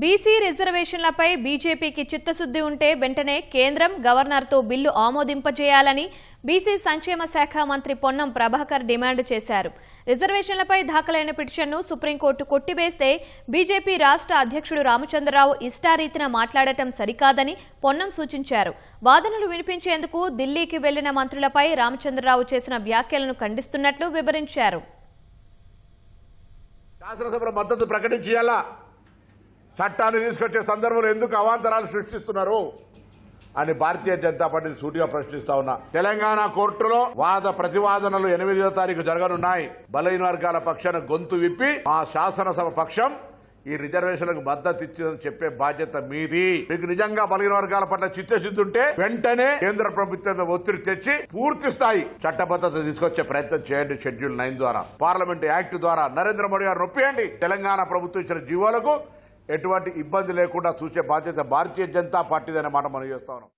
BC రిజర్వేషన్లపై బీజేపీకి చిత్తశుద్ధి ఉంటే వెంటనే కేంద్రం గవర్నర్తో బిల్లు ఆమోదింపజేయాలని బీసీ సంక్షేమ శాఖ మంత్రి పొన్నం ప్రభాకర్ డిమాండ్ చేశారు. రిజర్వేషన్లపై దాఖలైన పిటిషన్ను సుప్రీంకోర్టు కొట్టివేస్తే బీజేపీ రాష్ట్ర అధ్యక్షుడు రామచంద్రరావు ఇష్టారీతిన మాట్లాడటం సరికాదని పొన్నం సూచించారు. వాదనలు వినిపించేందుకు ఢిల్లీకి వెళ్ళిన మంత్రులపై రామచంద్రరావు చేసిన వ్యాఖ్యలను ఖండిస్తున్నట్లు వివరించారు. శాసనసభలో మద్దతు ప్రకటించేయాలా? చట్టాన్ని తీసుకొచ్చే సందర్భంలో ఎందుకు అవాంతరాలు సృష్టిస్తున్నారు అని భారతీయ జనతా పార్టీ సూటిగా ప్రశ్నిస్తా ఉన్నా. తెలంగాణ కోర్టులో వాద ప్రతివాదనలు ఎనిమిదో తారీఖు జరగనున్నాయి. బలహీన వర్గాల పక్షాన గొంతు విప్పి మా శాసనసభ పక్షం ఈ రిజర్వేషన్లకు మద్దతు ఇచ్చిందని చెప్పే బాధ్యత మీది. మీకు నిజంగా బలహీన వర్గాల పట్ల చిత్తశుద్ధి ఉంటే వెంటనే కేంద్ర ప్రభుత్వం ఒత్తిడి తెచ్చి పూర్తి స్థాయి చట్టబద్ధత తీసుకొచ్చే ప్రయత్నం చేయండి షెడ్యూల్ నైన్ ద్వారా. పార్లమెంట్ యాక్ట్ ద్వారా నరేంద్ర మోడీ గారు నొప్పియండి. తెలంగాణ ప్రభుత్వం ఇచ్చిన జీవోలకు ఎటువంటి ఇబ్బంది లేకుండా చూసే బాధ్యత భారతీయ జనతా పార్టీదనే మాట మనం చేస్తా ఉన్నాం.